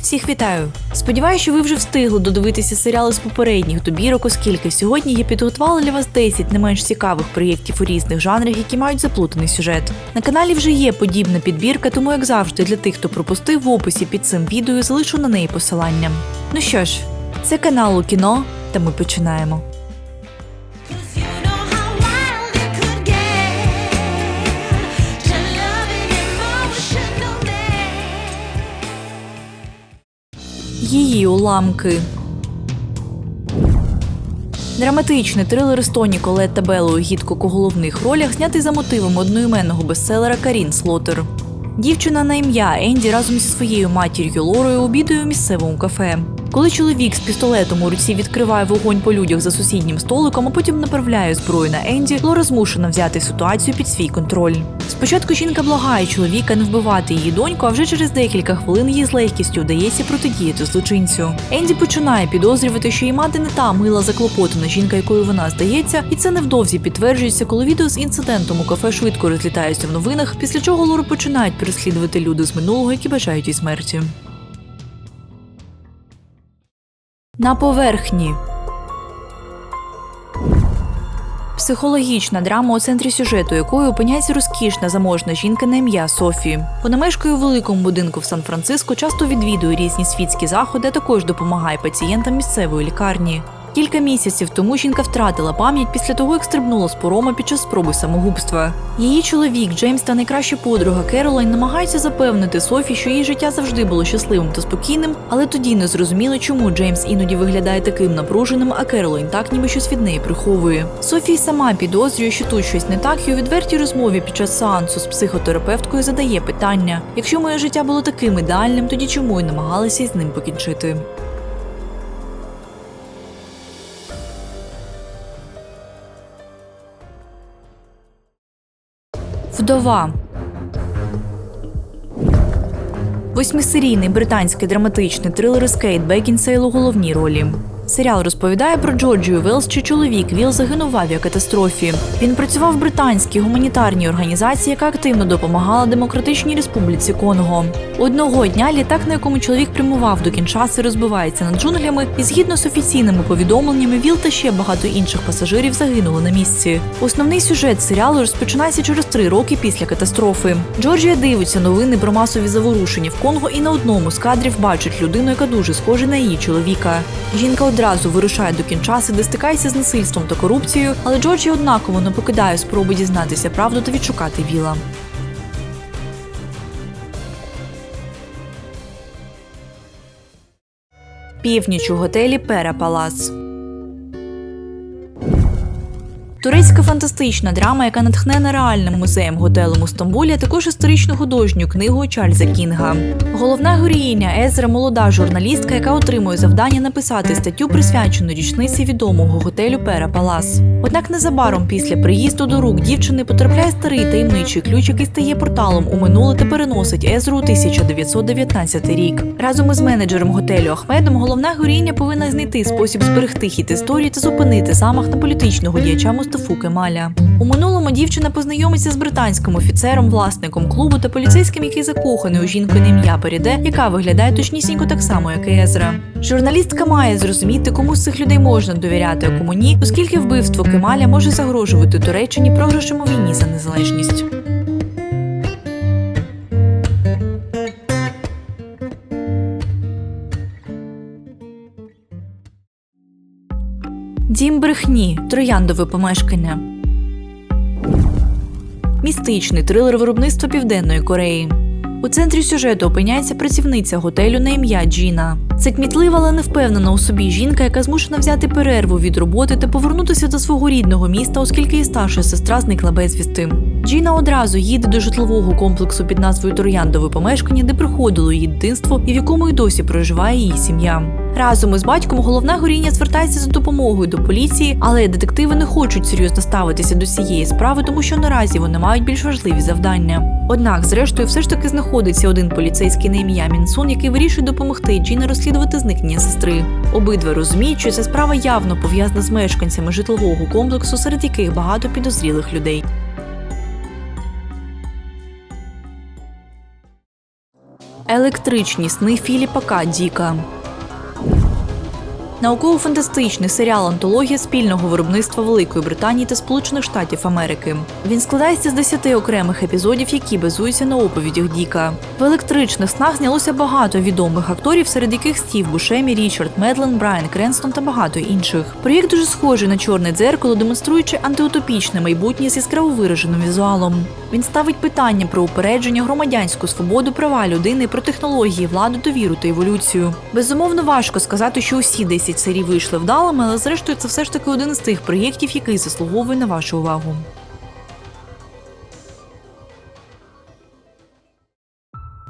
Всіх вітаю! Сподіваюся, що ви вже встигли додивитися серіали з попередніх добірок, оскільки сьогодні я підготувала для вас 10 не менш цікавих проєктів у різних жанрах, які мають заплутаний сюжет. На каналі вже є подібна підбірка, тому як завжди для тих, хто пропустив в описі під цим відео, залишу на неї посилання. Ну що ж, це канал у кіно, та ми починаємо. Її уламки. Драматичний трилер з Тоні Колет та Белою Гідкок у головних ролях знятий за мотивом одноіменного бестселера Карін Слотер. Дівчина на ім'я Енді разом зі своєю матір'ю Лорою обідує у місцевому кафе. Коли чоловік з пістолетом у руці відкриває вогонь по людях за сусіднім столиком, а потім направляє зброю на Енді, Лора змушена взяти ситуацію під свій контроль. Спочатку жінка благає чоловіка не вбивати її доньку, а вже через декілька хвилин їй з легкістю вдається протидіяти злочинцю. Енді починає підозрювати, що її мати не та мила заклопотана жінка, якою вона здається, і це невдовзі підтверджується, коли відео з інцидентом у кафе швидко розлітається в новинах, після чого Лору починають переслідувати люди з минулого, які бажають їй смерті. На поверхні. Психологічна драма у центрі сюжету, якої опиняється розкішна заможна жінка на ім'я Софі. Вона мешкає у великому будинку в Сан-Франциско, часто відвідує різні світські заходи, а також допомагає пацієнтам місцевої лікарні. Кілька місяців тому жінка втратила пам'ять після того, як стрибнула з порома під час спроби самогубства. Її чоловік Джеймс та найкраща подруга Керолайн намагаються запевнити Софі, що її життя завжди було щасливим та спокійним, але тоді не зрозуміло, чому Джеймс іноді виглядає таким напруженим, а Керолайн так, ніби щось від неї приховує. Софі сама підозрює, що тут щось не так, і у відвертій розмові під час сеансу з психотерапевткою задає питання: якщо моє життя було таким ідеальним, тоді чому я намагалася із ним покінчити? Вдова. Восьмисерійний британський драматичний трилер з Бекінсейл у головній ролі. Серіал розповідає про Джорджію Велс, чий чоловік Віл загинув в авіакатастрофі. Він працював в британській гуманітарній організації, яка активно допомагала Демократичній Республіці Конго. Одного дня літак, на якому чоловік прямував до Кіншаси, розбивається над джунглями, і згідно з офіційними повідомленнями, Віл та ще багато інших пасажирів загинули на місці. Основний сюжет серіалу розпочинається через три роки після катастрофи. Джорджія дивиться новини про масові заворушення в Конго і на одному з кадрів бачить людину, яка дуже схожа на її чоловіка. Жінка одразу вирушає до Кінчаси, де стикається з насильством та корупцією, але Джорджі однаково не покидає спроби дізнатися правду та відшукати Віла. Північ у готелі Пера Палац. Турецька фантастична драма, яка натхнена реальним музеєм готелем у Стамбулі, а також історично художню книгу Чарльза Кінга. Головна героїня Езра молода журналістка, яка отримує завдання написати статтю, присвячену річниці відомого готелю Пера Палас. Однак незабаром після приїзду до рук дівчини потрапляє старий таємничий ключ, який стає порталом у минуле та переносить Езру у 1919 рік. Разом із менеджером готелю Ахмедом головна героїня повинна знайти спосіб зберегти хід історії та зупинити замах на політичного діяча Мустафу Кемаля. У минулому дівчина познайомиться з британським офіцером, власником клубу та поліцейським, який закоханий у жінку на ім'я Періде, яка виглядає точнісінько так само, як і Езра. Журналістка має зрозуміти, кому з цих людей можна довіряти, а кому ні, оскільки вбивство Кемаля може загрожувати Туреччині програшем у війні за незалежність. Дім брехні, трояндове помешкання. Містичний трилер виробництва Південної Кореї. У центрі сюжету опиняється працівниця готелю на ім'я Джіна. Це кмітлива, але не впевнена у собі жінка, яка змушена взяти перерву від роботи та повернутися до свого рідного міста, оскільки її старша сестра зникла безвісти. Джіна одразу їде до житлового комплексу під назвою Трояндове помешкання, де проходило її дитинство і в якому й досі проживає її сім'я. Разом із батьком головна горіння звертається за допомогою до поліції, але детективи не хочуть серйозно ставитися до цієї справи, тому що наразі вони мають більш важливі завдання. Однак, зрештою, все ж таки знаходиться один поліцейський на ім'я Мінсун, який вирішує допомогти Джіні розслідувати зникнення сестри. Обидва розуміють, що ця справа явно пов'язана з мешканцями житлового комплексу, серед яких багато підозрілих людей. Електричні сни Філіпа К. Діка. Науково-фантастичний серіал Антологія спільного виробництва Великої Британії та Сполучених Штатів Америки. Він складається з 10 окремих епізодів, які базуються на оповідях Діка. В електричних снах знялося багато відомих акторів, серед яких Стів Бушемі, Річард Медлен, Брайан Кренстон та багато інших. Проєкт дуже схожий на чорне дзеркало, демонструючи антиутопічне майбутнє з яскраво вираженим візуалом. Він ставить питання про упередження, громадянську свободу, права людини, про технології, владу, довіру та еволюцію. Безумовно, важко сказати, що усі 10 серій вийшли вдалими, але зрештою це все ж таки один з тих проєктів, який заслуговує на вашу увагу.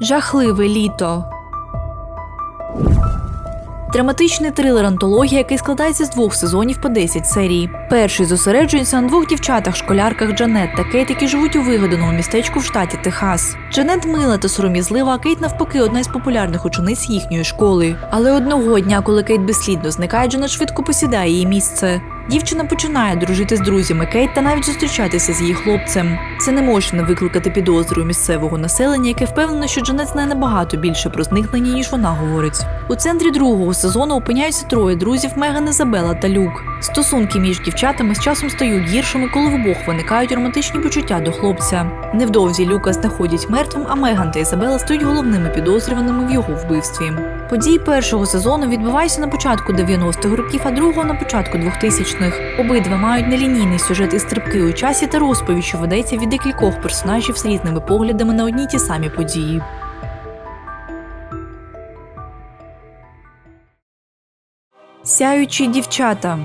Жахливе літо. Драматичний трилер антологія, який складається з двох сезонів по 10 серій. Перший зосереджується на двох дівчатах-школярках Джанет та Кейт, які живуть у вигаданому містечку в штаті Техас. Джанет мила та сором'язлива, а Кейт навпаки одна із популярних учениць їхньої школи. Але одного дня, коли Кейт безслідно зникає, Джанет швидко посідає її місце. Дівчина починає дружити з друзями Кейт та навіть зустрічатися з її хлопцем. Це не може не викликати підозри у місцевого населення, яке впевнено, що Джанет знає набагато більше про зникнення, ніж вона говорить. У центрі другого сезону опиняються троє друзів Меган, Ізабела та Люк. Стосунки між дівчатами з часом стають гіршими, коли в обох виникають романтичні почуття до хлопця. Невдовзі Люка знаходять мертвим, а Меган та Ізабела стають головними підозрюваними в його вбивстві. Події першого сезону відбуваються на початку 90-х років, а другого на початку 2000-х. Обидва мають нелінійний сюжет і стрибки у часі та розповідь, що ведеться від декількох персонажів з різними поглядами на одні ті самі події. Сяючі дівчата.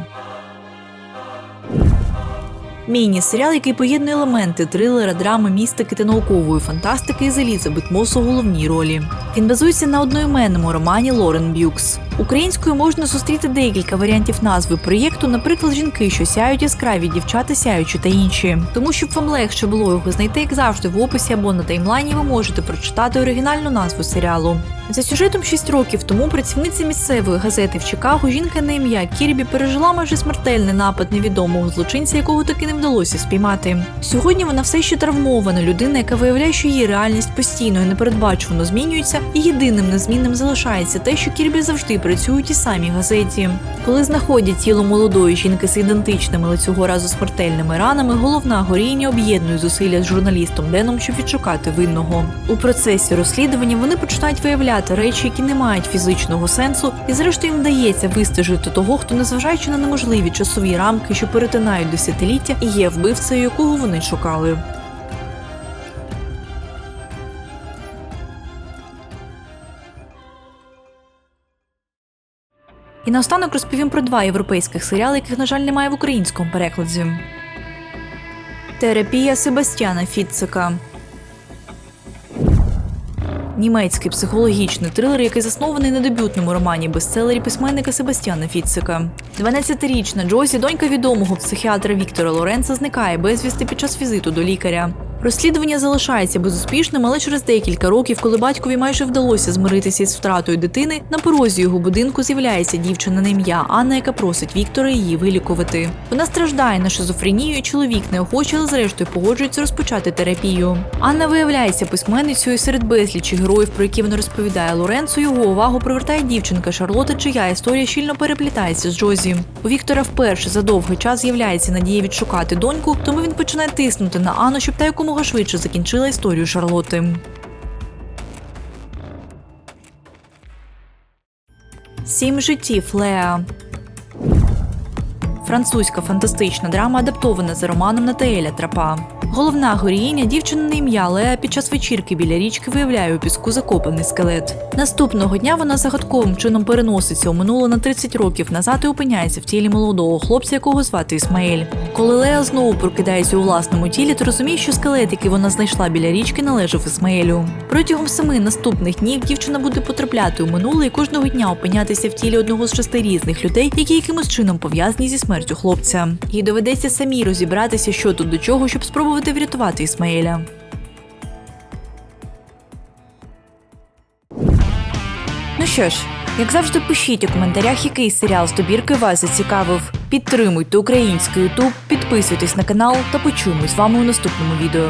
Міні-серіал, який поєднує елементи трилера, драми, містики та наукової фантастики з Елізабет Мос у головній ролі. Він базується на одноіменному романі Лорен Б'юкс. Українською можна зустріти декілька варіантів назви проєкту, наприклад, жінки, що сяють яскраві дівчата, сяючі та інші. Тому щоб вам легше було його знайти, як завжди, в описі або на таймлайні ви можете прочитати оригінальну назву серіалу. За сюжетом 6 років тому працівниця місцевої газети в Чикаго жінка на ім'я Кірбі пережила майже смертельний напад невідомого злочинця, якого таки не вдалося спіймати. Сьогодні вона все ще травмована людина, яка виявляє, що її реальність постійно і непередбачувано змінюється, і єдиним незмінним залишається те, що Кірбі завжди працює у тій самій газеті. Коли знаходять тіло молодої жінки з ідентичними, але цього разу смертельними ранами, головна героїня об'єднує зусилля з журналістом Деном, щоб відшукати винного. У процесі розслідування вони починають виявляти речі, які не мають фізичного сенсу, і зрештою їм вдається вистежити того, хто, незважаючи на неможливі часові рамки, що перетинають десятиліття, і є вбивцею, якого вони шукали. І наостанок розповім про два європейських серіали, яких, на жаль, немає в українському перекладі. Терапія Себастьяна Фіцика. Німецький психологічний трилер, який заснований на дебютному романі бестселері письменника Себастьяна Фіцика. 12-річна Джозі, донька відомого психіатра Віктора Лоренца, зникає безвісти під час візиту до лікаря. Розслідування залишається безуспішним, але через декілька років, коли батькові майже вдалося змиритися із втратою дитини, на порозі його будинку з'являється дівчина на ім'я Анна, яка просить Віктора її вилікувати. Вона страждає на шизофренію, чоловік неохоче, але зрештою погоджується розпочати терапію. Анна виявляється письменницею серед безлічі героїв, про які вона розповідає Лоренцу, його увагу привертає дівчинка Шарлота, чия історія щільно переплітається з Джозі. У Віктора вперше за довгий час з'являється надія відшукати доньку, тому він починає тиснути на Анну, щоб та якомога швидше закінчила історію Шарлоти. Сім життів Леа. Французька фантастична драма адаптована за романом Натаеля Трапа. Головна героїня, дівчина на ім'я Леа під час вечірки біля річки виявляє у піску закопаний скелет. Наступного дня вона загадковим чином переноситься у минуле на 30 років назад і опиняється в тілі молодого хлопця, якого звати Ісмаїль. Коли Леа знову прокидається у власному тілі, то розуміє, що скелет, який вона знайшла біля річки, належав Ісмаїлю. Протягом семи наступних днів дівчина буде потрапляти у минуле і кожного дня опинятися в тілі одного з шести різних людей, які якимось чином пов'язані зі смертю хлопця. Їй доведеться самій розібратися, що тут до чого, щоб спробувати врятувати Ісмаїля. Ну що ж, як завжди, пишіть у коментарях, який серіал з добірки вас зацікавив. Підтримуйте український Ютуб, підписуйтесь на канал та почуємось з вами у наступному відео.